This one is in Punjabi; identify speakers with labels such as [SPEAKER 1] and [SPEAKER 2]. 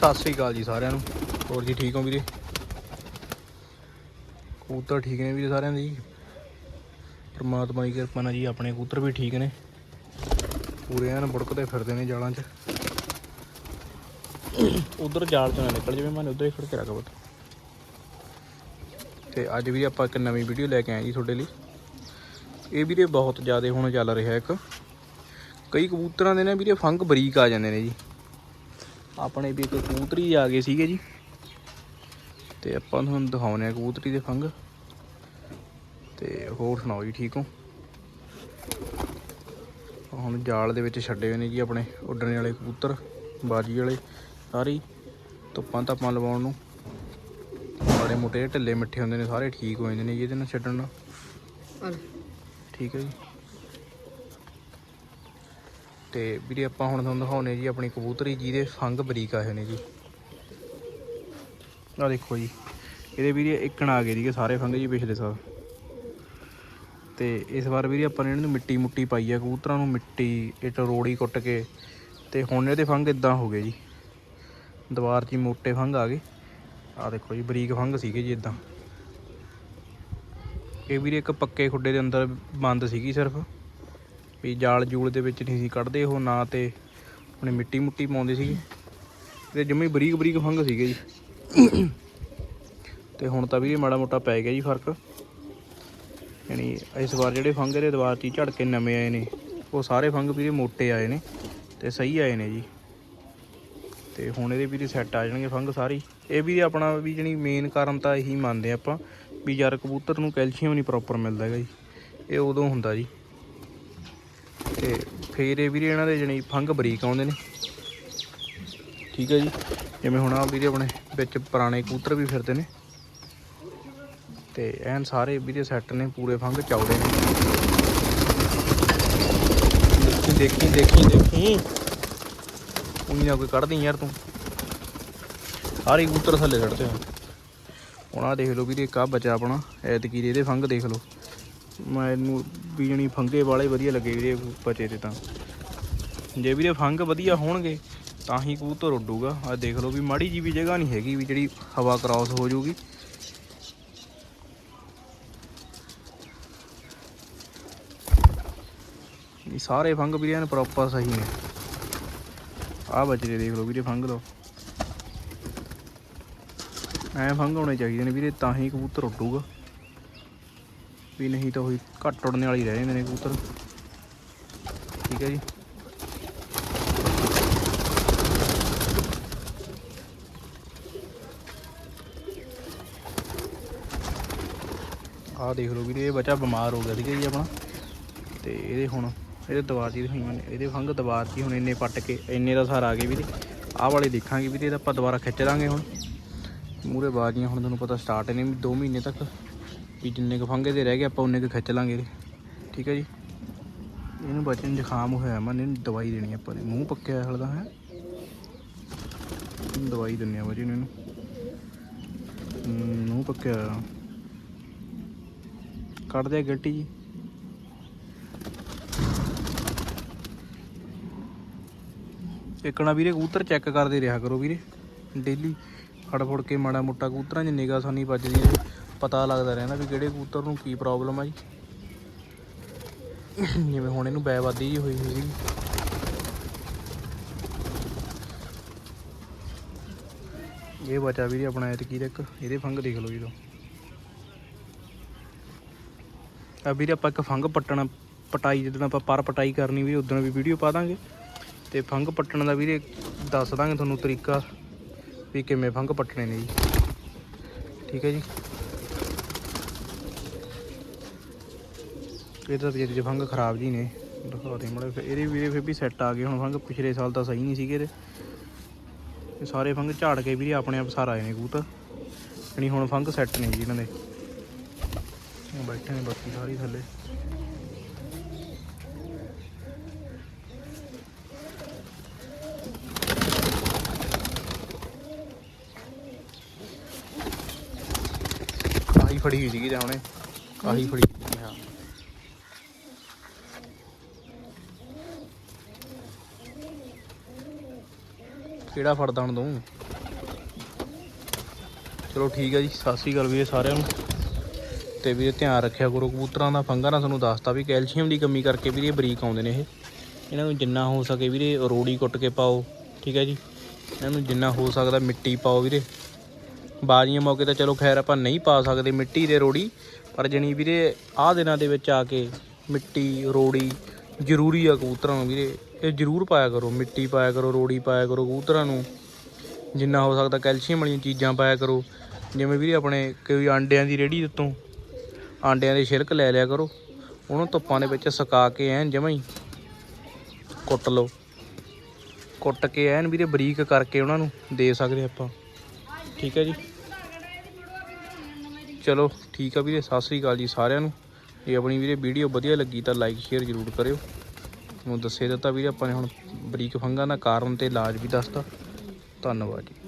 [SPEAKER 1] ਸਤਿ ਸ੍ਰੀ ਅਕਾਲ ਜੀ ਸਾਰਿਆਂ ਨੂੰ। ਹੋਰ ਜੀ ਠੀਕ ਹੋ ਵੀਰੇ? ਕਬੂਤਰ ਠੀਕ ਨੇ ਵੀਰੇ ਸਾਰਿਆਂ ਦੇ ਜੀ? ਪਰਮਾਤਮਾ ਦੀ ਕਿਰਪਾ ਨਾਲ ਜੀ ਆਪਣੇ ਕਬੂਤਰ ਵੀ ਠੀਕ ਨੇ। ਪੂਰੇ ਐਨ ਬੁੜਕਦੇ ਫਿਰਦੇ ਨੇ ਜਾਲਾਂ 'ਚ। ਉਧਰ ਜਾਲ ਚੋਂ ਨਾ ਨਿਕਲ ਜਾਵੇ ਮੈਂ ਉਧਰ ਹੀ ਖੜ ਕੇ ਰੱਖ ਬਤ ਤੇ ਅੱਜ ਵੀ ਆਪਾਂ ਇੱਕ ਨਵੀਂ ਵੀਡੀਓ ਲੈ ਕੇ ਆਏ ਜੀ ਤੁਹਾਡੇ ਲਈ। ਇਹ ਵੀਰੇ ਬਹੁਤ ਜ਼ਿਆਦਾ ਹੁਣ ਚੱਲ ਰਿਹਾ ਇੱਕ। ਕਈ ਕਬੂਤਰਾਂ ਦੇ ਨਾ ਵੀਰੇ ਫੰਗ ਬਰੀਕ ਆ ਜਾਂਦੇ ਨੇ ਜੀ। ਆਪਣੇ ਵੀ ਇੱਕ ਕਬੂਤਰੀ ਆ ਗਏ ਸੀਗੇ ਜੀ। ਤੇ ਆਪਾਂ ਤੁਹਾਨੂੰ ਦਿਖਾਉਨੇ ਆ ਕਬੂਤਰੀ ਦੇ ਫੰਗ। ਤੇ ਹੋਰ ਸੁਣਾਓ ਜੀ ਠੀਕ ਹੋ? ਹੁਣ ਜਾਲ ਦੇ ਵਿੱਚ ਛੱਡੇ ਹੋਏ ਨੇ ਜੀ ਆਪਣੇ ਉੱਡਣ ਵਾਲੇ ਕਬੂਤਰ ਬਾਜੀ ਵਾਲੇ ਸਾਰੇ ਧੁੱਪਾਂ ਧੱਪਾਂ ਲਵਾਉਣ ਨੂੰ। ਮਾੜੇ ਮੋਟੇ ਢਿੱਲੇ ਮਿੱਠੇ ਹੁੰਦੇ ਨੇ ਸਾਰੇ ਠੀਕ ਹੋ ਜਾਂਦੇ ਨੇ ਜੀ ਇਹਦੇ ਨਾਲ ਛੱਡਣ ਨਾਲ। ਠੀਕ ਹੈ ਜੀ। ਤੇ ਵੀਰੇ ਆਪਾਂ ਹੁਣ ਤੁਹਾਨੂੰ ਦਿਖਾਉਨੇ ਜੀ ਆਪਣੀ ਕਬੂਤਰੀ ਜਿਹਦੇ ਫੰਗ ਬਰੀਕ ਆਏ ਨੇ ਜੀ। ਆ ਦੇਖੋ ਜੀ, ਇਹਦੇ ਵੀਰੇ ਇੱਕਣ ਆ ਗਏ ਜੀ ਸਾਰੇ ਫੰਗ ਜੀ ਪਿਛਲੇ ਸਾਲ। ਤੇ ਇਸ ਵਾਰ ਵੀਰੇ ਆਪਾਂ ਨੇ ਇਹਨਾਂ ਨੂੰ ਮਿੱਟੀ ਮੁੱਟੀ ਪਾਈ ਆ, ਕਬੂਤਰਾਂ ਨੂੰ ਮਿੱਟੀ ਇਹ ਟਰੋੜੀ ਕੁੱਟ ਕੇ, ਤੇ ਹੁਣ ਇਹਦੇ ਫੰਗ ਇਦਾਂ ਹੋ ਗਏ ਜੀ। ਦੀਵਾਰ 'ਚ ਹੀ ਮੋਟੇ ਫੰਗ ਆ ਗਏ। ਆ ਦੇਖੋ ਜੀ, ਬਰੀਕ ਫੰਗ ਸੀਗੇ ਜੀ ਇਦਾਂ। ਇਹ ਵੀਰੇ ਇੱਕ ਪੱਕੇ ਖੁੱਡੇ ਦੇ ਅੰਦਰ ਬੰਦ ਸੀਗੀ ਸਿਰਫ। ਵੀ ਜਾਲ ਜੂਲ ਦੇ ਵਿੱਚ ਨਹੀਂ ਸੀ ਕੱਢਦੇ ਉਹ, ਨਾ ਤੇ ਉਹਨੇ ਮਿੱਟੀ ਮੁੱਟੀ ਪਾਉਂਦੇ ਸੀਗੇ। ਤੇ ਜੰਮੀ ਬਰੀਕ ਬਰੀਕ ਫੰਗ ਸੀਗੇ ਜੀ। ਤੇ ਹੁਣ ਤਾਂ ਵੀ ਇਹ ਮਾੜਾ ਮੋਟਾ ਪੈ ਗਿਆ ਜੀ ਫ਼ਰਕ। ਯਾਨੀ ਇਸ ਵਾਰ ਜਿਹੜੇ ਫੰਗ ਇਹਦੇ ਦੀਵਾਰ 'ਚ ਹੀ ਝੜ ਕੇ ਨਵੇਂ ਆਏ ਨੇ, ਉਹ ਸਾਰੇ ਫੰਗ ਵੀਰੇ ਮੋਟੇ ਆਏ ਨੇ ਤੇ ਸਹੀ ਆਏ ਨੇ ਜੀ। ਤੇ ਹੁਣ ਇਹਦੇ ਵੀਰੇ ਸੈੱਟ ਆ ਜਾਣਗੇ ਫੰਗ ਸਾਰੇ ਇਹ ਵੀ ਆਪਣਾ ਵੀ ਜਣੀ ਮੇਨ ਕਾਰਨ ਤਾਂ ਇਹੀ ਮੰਨਦੇ ਆਪਾਂ, ਵੀ ਯਾਰ ਕਬੂਤਰ ਨੂੰ ਕੈਲਸ਼ੀਅਮ ਨਹੀਂ ਪ੍ਰੋਪਰ ਮਿਲਦਾ ਹੈਗਾ ਜੀ। ਇਹ ਉਦੋਂ ਹੁੰਦਾ ਜੀ। ਤੇ ਫੇਰ ਇਹ ਵੀਰੇ ਇਹਨਾਂ ਦੇ ਜਣੀ ਫੰਗ ਬਰੀਕ ਆਉਂਦੇ ਨੇ। ਠੀਕ ਹੈ ਜੀ। ਜਿਵੇਂ ਹੁਣ ਆ ਵੀਰੇ ਆਪਣੇ ਵਿੱਚ ਪੁਰਾਣੇ ਕੂਤਰ ਵੀ ਫਿਰਦੇ ਨੇ। ਤੇ ਐਨ ਸਾਰੇ ਵੀਰੇ ਸੈੱਟ ਨੇ, ਪੂਰੇ ਫੰਗ ਚੌੜੇ ਨੇ। ਦੇਖੀ ਦੇਖੀ ਦੇਖੀ ਦੇਖੀ। ਉਹੀ ਨਾ ਕੋਈ ਕੱਢਦੀ ਯਾਰ ਤੂੰ। ਸਾਰੇ ਕਬੂਤਰ ਥੱਲੇ ਛੱਡਦੇ ਆ। ਹੁਣ ਆਹ ਦੇਖ ਲਓ ਵੀਰੇ ਇੱਕ ਆਹ ਬਚਾ ਆਪਣਾ, ਐਤਕੀ ਦੇ ਇਹਦੇ ਫੰਗ ਦੇਖ ਲਓ। ਮੈਨੂੰ ਵੀ ਜਣੀ ਫੰਗੇ ਵਾਲੇ ਵਧੀਆ ਲੱਗੇ ਵੀਰੇ ਬਚੇ ਤੇ ਤਾਂ। ਜੇ ਵੀਰੇ ਫੰਗ ਵਧੀਆ ਹੋਣਗੇ, ਤਾਂ ਹੀ ਕਬੂਤਰ ਉੱਡੂਗਾ। ਆ ਦੇਖ ਲਓ ਵੀ ਮਾੜੀ ਜੀ ਵੀ ਜਗ੍ਹਾ ਨਹੀਂ ਹੈਗੀ ਵੀ ਜਿਹੜੀ ਹਵਾ ਕ੍ਰਾਸ ਹੋ ਜਾਊਗੀ। ਇਹ ਸਾਰੇ ਫੰਗ ਵੀਰੇ ਐਨ ਪ੍ਰੋਪਰ ਸਹੀ ਨੇ। ਆਹ ਬਚੇ ਦੇਖ ਲਓ ਵੀਰੇ ਫੰਗ ਲਓ। ਐ ਫੰਗ ਹੋਣੇ ਚਾਹੀਦੇ ਨੇ ਵੀਰੇ, ਤਾਂ ਹੀ ਕਬੂਤਰ ਉੱਡੂਗਾ। ਵੀ ਨਹੀਂ ਤਾਂ ਉਹੀ ਘੱਟ ਉੜਨੇ ਵਾਲੀ ਰਹਿ ਜਾਂਦੇ ਨੇ ਕਬੂਤਰ। ਠੀਕ ਹੈ ਜੀ। ਆਹ ਦੇਖ ਲਓ ਵੀਰੇ, ਇਹ ਬੱਚਾ ਬਿਮਾਰ ਹੋ ਗਿਆ ਸੀਗਾ ਜੀ ਆਪਣਾ। ਤੇ ਇਹਦੇ ਹੁਣ, ਇਹਦੇ ਦਵਾਰ ਜੀ ਹੋਈਆਂ ਨੇ ਇਹਦੇ ਫੰਗ ਦਵਾਰ ਜੀ ਹੁਣ ਇੰਨੇ ਪੱਟ ਕੇ, ਇੰਨੇ ਦਾ ਸਾਰ ਆ ਗਏ ਵੀਰੇ। ਆਹ ਵਾਲੇ ਦੇਖਾਂਗੇ ਵੀਰੇ, ਇਹਦਾ ਆਪਾਂ ਦੁਬਾਰਾ ਖਿੱਚ ਦਾਂਗੇ ਹੁਣ। ਮੂਰੇ ਬਾਜੀਆਂ ਹੁਣ ਤੁਹਾਨੂੰ ਪਤਾ ਸਟਾਰਟ ਨੇ ਵੀ 2 ਮਹੀਨੇ ਤੱਕ। ਵੀ ਜਿੰਨੇ ਕੁ ਫੰਗੇ ਦੇ ਰਹਿ ਗਏ, ਆਪਾਂ ਉਨੇ ਕੁ ਖਿੱਚ ਲਾਂਗੇ ਇਹਦੇ। ਠੀਕ ਹੈ ਜੀ? ਇਹਨੂੰ ਬੱਚੇ ਨੂੰ ਜ਼ੁਕਾਮ ਹੋਇਆ ਮੈਂ ਇਹਨੂੰ ਦਵਾਈ ਦੇਣੀ ਆਪਾਂ ਨੇ ਮੂੰਹ ਪੱਕਿਆ ਹਲਦਾ ਹੈ। ਦਵਾਈ ਦਿੰਨੇ ਆ ਬੱਚੇ ਨੂੰ ਇਹਨੂੰ ਮੂੰਹ ਪੱਕਿਆ ਹੋਇਆ। ਕੱਢ ਦਿਆ ਗੱਟੀ ਜੀ। ਇੱਕਣਾ ਵੀਰੇ, ਕਬੂਤਰ ਚੈੱਕ ਕਰਦੇ ਰਿਹਾ ਕਰੋ ਵੀਰੇ। ਡੇਲੀ ਫੜ ਫੜ ਕੇ ਮਾੜਾ ਮੋਟਾ ਕਬੂਤਰਾਂ 'ਚ ਨਿਗਾਹ ਸਾਨੀ ਵੱਜਦੀ ਹੈ ਪਤਾ ਲੱਗਦਾ ਰਹਿੰਦਾ ਵੀ ਕਿਹੜੇ ਕਬੂਤਰ ਨੂੰ ਕੀ ਪ੍ਰੋਬਲਮ ਆ ਜੀ। ਜਿਵੇਂ ਹੁਣ ਇਹਨੂੰ ਬੈਵਾਦੀ ਜੀ ਹੋਈ ਹੋਈ ਸੀ ਇਹ ਬਚਾ ਵੀਰੇ ਆਪਣਾ ਐਤਕੀ ਦਾ ਇੱਕ ਇਹਦੇ ਫੰਗ ਦੇਖ ਲਓ ਜੀ ਲੋ ਆ ਵੀਰੇ ਆਪਾਂ ਇੱਕ ਫੰਗ ਪੱਟਣਾ, ਪਟਾਈ ਜਦੋਂ ਆਪਾਂ ਪਰ ਪਟਾਈ ਕਰਨੀ ਵੀ ਉਦੋਂ ਵੀ ਵੀਡੀਓ ਪਾ ਦਾਂਗੇ। ਤੇ ਫੰਗ ਪੱਟਣ ਦਾ ਵੀਰੇ ਦੱਸ ਦਾਂਗੇ ਤੁਹਾਨੂੰ ਤਰੀਕਾ ਵੀ ਕਿਵੇਂ ਫੰਗ ਪੱਟਣੇ ਨੇ ਜੀ। ਠੀਕ ਹੈ ਜੀ? ਇਹ ਤਾਂ ਜਿਹੜੇ ਜਿਹੇ ਫੰਗ ਖਰਾਬ ਜੀ ਨੇ ਦਿਖਾ ਦੇ ਮੜੇ ਇਹਦੇ ਵੀਰੇ ਫਿਰ ਵੀ ਸੈੱਟ ਆ ਗਏ, ਹੁਣ ਫੰਗ ਪਿਛਲੇ ਸਾਲ ਤਾਂ ਸਹੀ ਨਹੀਂ ਸੀਗੇ ਇਹਦੇ। ਇਹ ਸਾਰੇ ਫੰਗ ਝਾੜ ਕੇ ਵੀਰੇ ਆਪਣੇ ਆਪ ਸਾਰ ਆਏ ਨੇ ਕਬੂਤਰ ਯਾਨੀ ਹੁਣ ਫੰਗ ਸੈੱਟ ਨੇ ਜੀ ਇਹਨਾਂ ਦੇ। ਬੈਠੇ ਨੇ ਬਾਕੀ ਸਾਰੇ ਥੱਲੇ। ਕਾਹੀ ਫੜੀ ਹੋਈ ਸੀਗੀ ਤਾਂ ਹੁਣੇ। ਆਹੀ ਫੜੀ ਹੋਈ ਸੀ, ਹਾਂ ਕਿਹੜਾ ਫੜਦਾ ਹੁਣ ਤੂੰ? ਚਲੋ ਠੀਕ ਹੈ ਜੀ, ਸਤਿ ਸ੍ਰੀ ਅਕਾਲ ਵੀਰੇ ਸਾਰਿਆਂ ਨੂੰ। ਤੇ ਵੀਰੇ ਧਿਆਨ ਰੱਖਿਆ ਕਰੋ, ਕਬੂਤਰਾਂ ਦਾ ਫੰਗਾ ਨਾ ਤੁਹਾਨੂੰ ਦੱਸਤਾ ਵੀ ਕੈਲਸ਼ੀਅਮ ਦੀ ਕਮੀ ਕਰਕੇ ਵੀਰੇ ਬਰੀਕ ਆਉਂਦੇ ਨੇ ਇਹ। ਇਹਨਾਂ ਨੂੰ ਜਿੰਨਾ ਹੋ ਸਕੇ ਵੀਰੇ ਰੋੜੀ ਕੁੱਟ ਕੇ ਪਾਓ, ਠੀਕ ਹੈ ਜੀ। ਇਹਨਾਂ ਨੂੰ ਜਿੰਨਾ ਹੋ ਸਕਦਾ ਮਿੱਟੀ ਪਾਓ ਵੀਰੇ। ਬਾਜ਼ੀਆਂ ਮੌਕੇ ਤਾਂ ਚਲੋ ਖੈਰ ਆਪਾਂ ਨਹੀਂ ਪਾ ਸਕਦੇ ਮਿੱਟੀ ਦੇ ਰੋੜੀ, ਪਰ ਜਣੀ ਵੀਰੇ ਆਹ ਦਿਨਾਂ ਦੇ ਵਿੱਚ ਆ ਕੇ ਮਿੱਟੀ, ਰੋੜੀ ਜ਼ਰੂਰੀ ਆ ਕਬੂਤਰਾਂ ਨੂੰ ਵੀਰੇ। ਇਹ ਜ਼ਰੂਰ ਪਾਇਆ ਕਰੋ, ਮਿੱਟੀ ਪਾਇਆ ਕਰੋ, ਰੋੜੀ ਪਾਇਆ ਕਰੋ ਕਬੂਤਰਾਂ ਨੂੰ। ਜਿੰਨਾ ਹੋ ਸਕਦਾ ਕੈਲਸ਼ੀਅਮ ਵਾਲੀਆਂ ਚੀਜ਼ਾਂ ਪਾਇਆ ਕਰੋ। ਜਿਵੇਂ ਵੀਰੇ ਆਪਣੇ ਕੋਈ ਆਂਡਿਆਂ ਦੀ ਰੇੜੀ ਉੱਤੋਂ ਆਂਡਿਆਂ ਦੇ ਛਿਲਕ ਲੈ ਲਿਆ ਕਰੋ। ਉਹਨੂੰ ਧੁੱਪਾਂ ਦੇ ਵਿੱਚ ਸੁਕਾ ਕੇ ਐਨ ਜਮਾਂ ਹੀ ਕੁੱਟ ਲਓ। ਕੁੱਟ ਕੇ ਐਨ ਵੀਰੇ ਬਰੀਕ ਕਰਕੇ ਉਹਨਾਂ ਨੂੰ ਦੇ ਸਕਦੇ ਆਪਾਂ। ਠੀਕ ਹੈ ਜੀ। ਚਲੋ, ਠੀਕ ਆ ਵੀਰੇ, ਸਤਿ ਸ੍ਰੀ ਅਕਾਲ ਜੀ ਸਾਰਿਆਂ ਨੂੰ। ਜੇ ਆਪਣੀ ਵੀਰੇ ਵੀਡੀਓ ਵਧੀਆ ਲੱਗੀ ਤਾਂ ਲਾਈਕ ਸ਼ੇਅਰ ਜ਼ਰੂਰ ਕਰਿਓ। ਤੁਹਾਨੂੰ ਦੱਸੇ ਦਿੱਤਾ ਵੀਰੇ, ਆਪਾਂ ਨੇ ਹੁਣ ਬਰੀਕ ਫੰਗਾਂ ਦਾ ਕਾਰਨ ਤੇ ਇਲਾਜ ਵੀ ਦੱਸਤਾ। ਧੰਨਵਾਦ ਜੀ।